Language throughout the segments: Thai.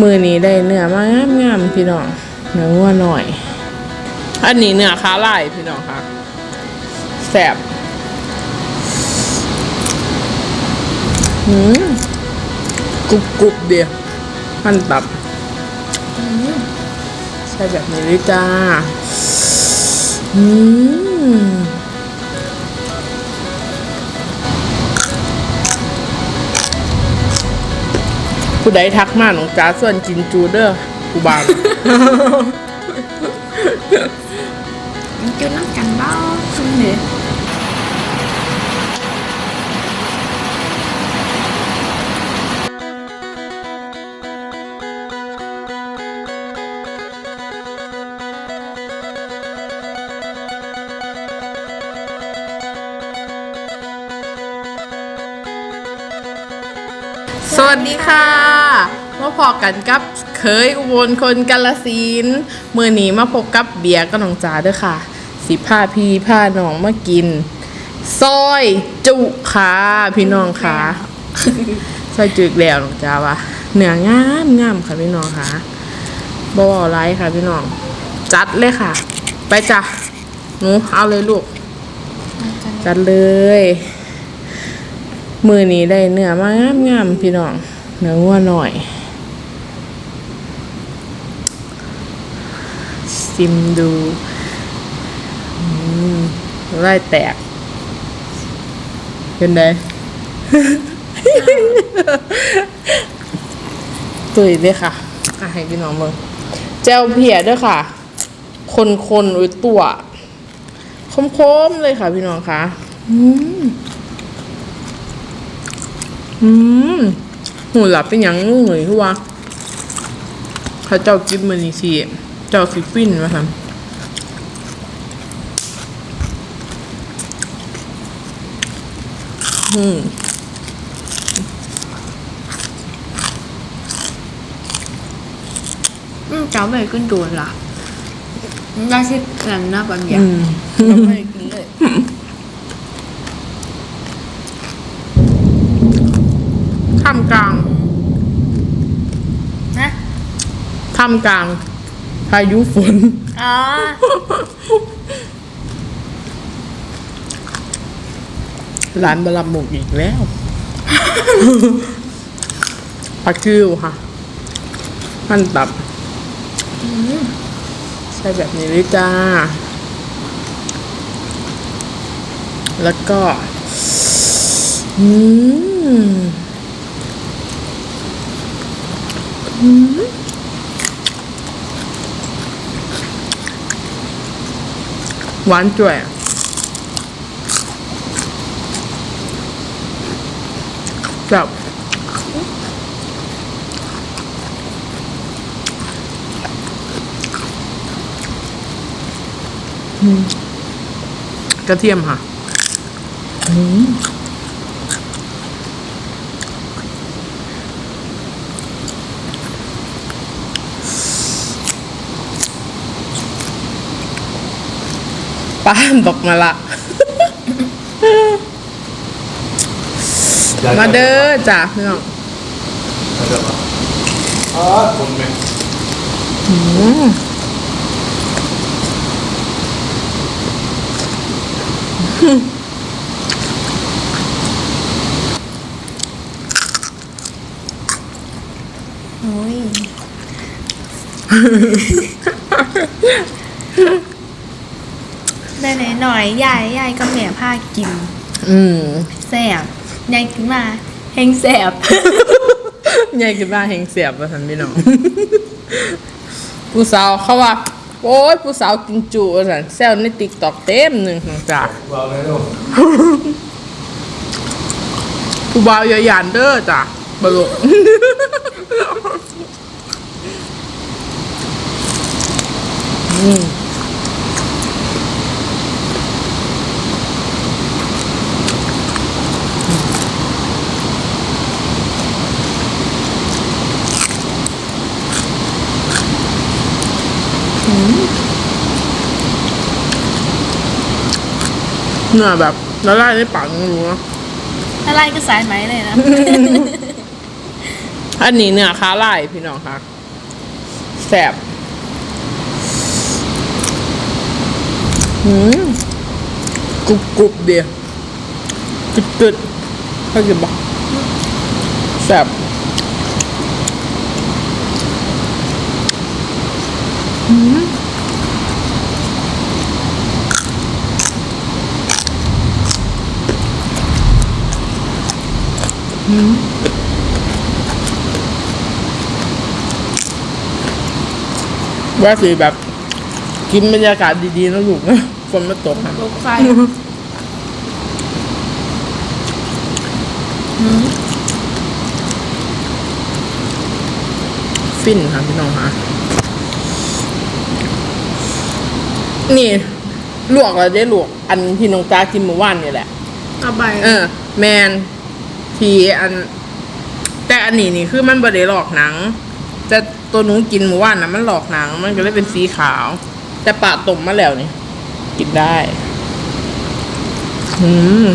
มือนี้ได้เนื้อมางามงามๆพี่น้องเนื้อวัวหน่อย อันนี้เนื้อขาลายพี่น้องค่ะแสบหืมกรุบกรุบๆเดียวมันตับใช่แบบนี้เลยจ้าอืม ผู้ใดทักมาหนองจ้าส่วนกินจูเด้อกูบางจุดน้ำกันบ้าคุณเนี่ย สวัสดีค่ะมาพอกันกับเคยอุบลคนกาลสินธุ์มือนี้มาพบกับเบียร์กับน้องจ๋าเด้อค่ะ สิผ้าพี่ผ้าน้องมากินซอยจุค่ะ พี่น้องค่ะซอยจุอีกแล้วน้องจ๋าวะเนื้องามงามค่ะพี่น้องค่ะบอไรค่ะพี่น้อง จัดเลยค่ะ ไปจ้ะหนูเอาเลยลูก จัดเลย มือนี้ได้เนื้อมางามงามๆพี่น้อง เนื้อวัวหน่อยซิมดูอไล่แตก เป็นไงตุยเลยค่ะอะ ให้พี่น้องมึงเจลเพียด้วยค่ะ คนคนๆอุ้ยตัวคมๆเลยค่ะพี่น้องค่ะ อืม อืมหูหลับเป็นหยังงูเหยคือว่าเขาเจ้ากินมันนี่สิเจ้าสิฟินมาทำอืมอืมจ้าไม่ได้กินโดนล่ะได้สิกันนะบางอย่าอืงมเราไม่ได้กินเลย ท่ามกลาง นะ ท่ามกลางพายุฝน อ๋อ ร้านบะลำหมกอีกแล้วปลาคิวค่ะ มันตับใช่แบบนี้เลยจ้า แล้วก็ อืม อืม หวานจ่วยอะแบบกระเทียมค่ะ ป้านบอกมาละ มาเด้อจ้ะพี่น้องอ๋อผมเป็นโอ้ย ได้ไหนหน่อยยายยายก็แม่ผ้ากินอืมแสบยายกินมาเฮงแสบใหญ่ขึ้นมาแหงเสียบว่าสันพี่น้อง ผู้สาวเขาว่า โอ้ยผู้สาวกินจุว่าสันแซวในติ๊กตอกเต็มหนึ่งน้องจ้าวางเลยลูกผู้บ่าวอย่าหยานเด้อจ้ะบลุ อืม เนื้อแบบละลายในปากมึงรู้เนอะอะไรก็สายไหมเลยนะ อันนี้เนื้อขาลายพี่น้องค่ะแสบหืมกรุบกรุบเดียวกึดกึดเข้าใจปะแสบ หืมว่าสิแบบ กินบรรยากาศดีๆนะลูกนะฝนไม่ตกค่ะรถไฟฟินค่ะพี่น้องค่ะ นี่ลวกแล้วได้ลวก อันที่น้องตากินเมื่อวานนี่แหละเอาใบเออ แมนทีอัน แต่อันนี้นี่คือมันบดได้หลอกหนัง แต่ตัวหนูกินเมื่อวานนะมันหลอกหนัง มันก็เลยเป็นสีขาว แต่ปะต้มมาแล้วนี่ กินได้อืม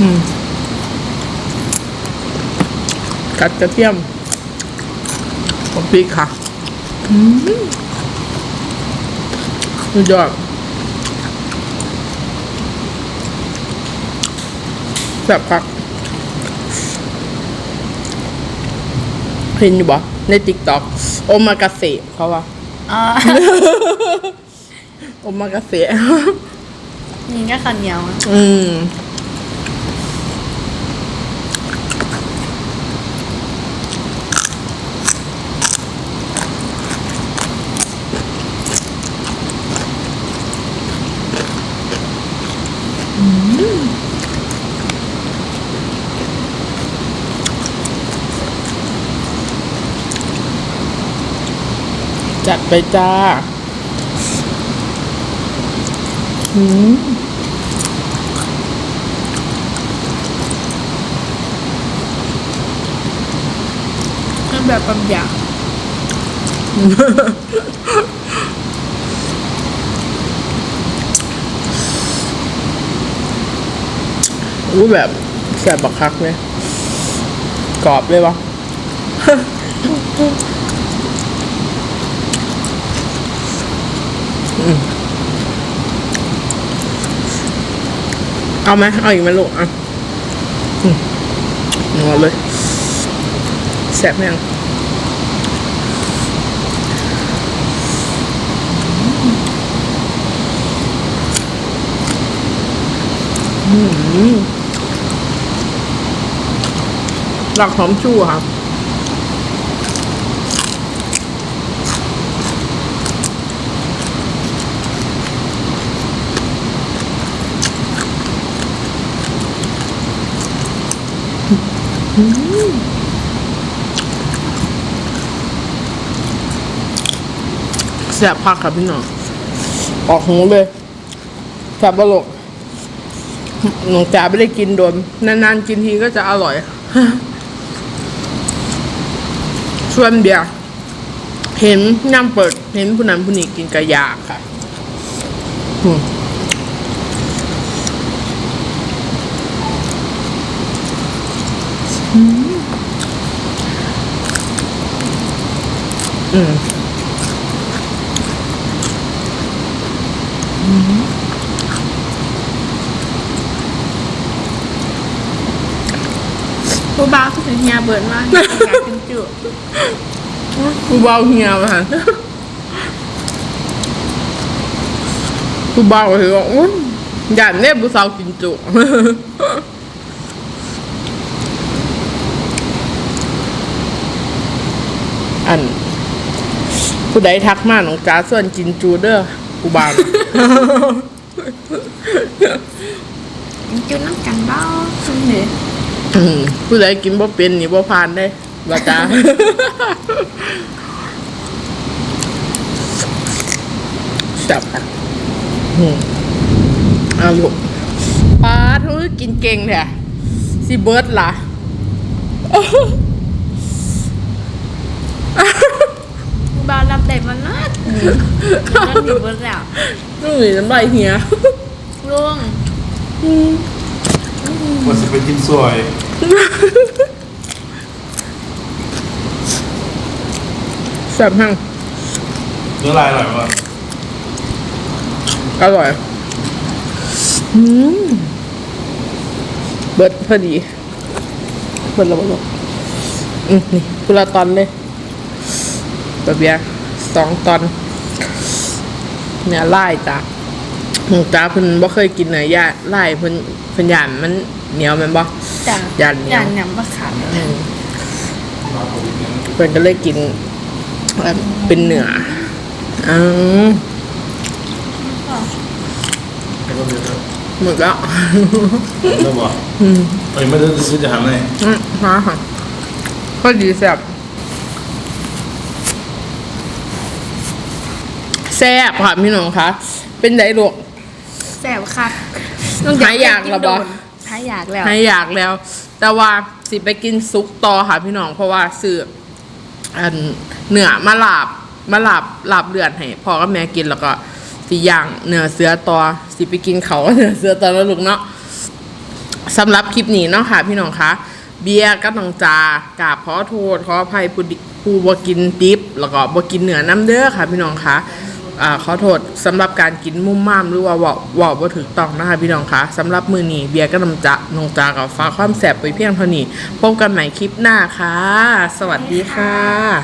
อืมกัดกระเทียม กับพริกค่ะอืมสุดยอดแซ่บคักเห็นอยู่บ่ในติ๊กต็อกโอมากาเสะเขาว่าอ่าโอมากาเสะนี่ก็ข้าวเหนียวอะอืม จัดไปจ้าอืมมันแบบบางอย่างรู้แบบแสบบักคักเลยกรอบเลยวะ เอาไหมเอาอีกไหมลูกอะอืมนัวเลยแสบยังหลักหอมชูค่ะ แสบพักครับพี่น้องออกหูเลยแสบบลกหนูจ๋าไม่ได้กินโดนนานๆกินทีก็จะอร่อยส่วนเบียร์เห็นย่ำเปิด เห็นผู้นั้นผู้นี้กินกระยาค่ะ อืมอืมผู้บ้าคือเฮียเบิร์นมากอยากกินจุ ผู้เบาเฮียมาผู้เบาคื อว่าอุ๊ยอยากเนี่ยผู้สาวกินจุอัน ผู้ใดทักมาหนองจ้าส่วนกินจูเด้อผู้เบาจุน้ำกันบ้าซึ่งเนี่ยอืมผู้ใดกินบ่เป็นนี่บ่ผ่านได้ว่าจ้าสับอะอืมเอาลูกปลาทุกกินเก่งแท้สิเบิร์ดล่ะ ผู้บ้ารับได้มัน นะนั่นอยู่เบิร์นแล้วนี่น้ำลายเหียลุงอืมน้ำว่าจะไปกินซอยแซ่บหั่งเนื้อลายอร่อยวะอร่อยอืมเบิดพอดี เบิดแล้วบ่ลูกอืมนี่กุละตอนเลยแบบเบียร์สองตอน เนื้อลายจ้ะหมูจ้าเพิ่นบ่เคยกินเนื้อย่าลายเพิ่นเพิ่นย่านมันเหนียวแม่นบ่จ้ะย่านเหนียวย่านหนำปลาขาวอืมเพิ่นก็เลยกินเอ่อเป็นเนื้ออืมแล้วก็เดือดหมดแล้วแล้วบอกเอ้ยไม่ได้ซื้อจะทำไงอืมฮะค่ะพอดีแซ่บ แซ่บค่ะพี่น้องคะเป็นไดลูกแซ่บค่ะหายอยากแล้วบ่ หายอยากแล้ว ให้อยากแล้ว แต่ว่าสิไปกินซุปต่อค่ะพี่น้องเพราะว่าซื้ออันเนื้อมาลาบมาลาบลาบเลือดให้พ่อกับแม่กินแล้วก็สิย่างเนื้อเสือต่อสิไปกินเขากับเนื้อเสือต่อแล้วลูกเนาะสำหรับคลิปนี้เนาะค่ะพี่น้องคะเบียร์กับน้องจากราบขอโทษขออภัยผู้ดิผู้บ่กินดิบแล้วก็บ่กินเนื้อน้ำเด้อค่ะพี่น้องคะ อ่าขอโทษสำหรับการกินมุ่มม่ามหรือว่าว่าว่าบ่ถูกต้องนะคะพี่น้องคะสำหรับมือนี้เบียร์ก็นำจะนงจากับฟ้าความแสบไปเพียงเท่านี้พบกันใหม่คลิปหน้าค่ะ สวัสดีค่ะ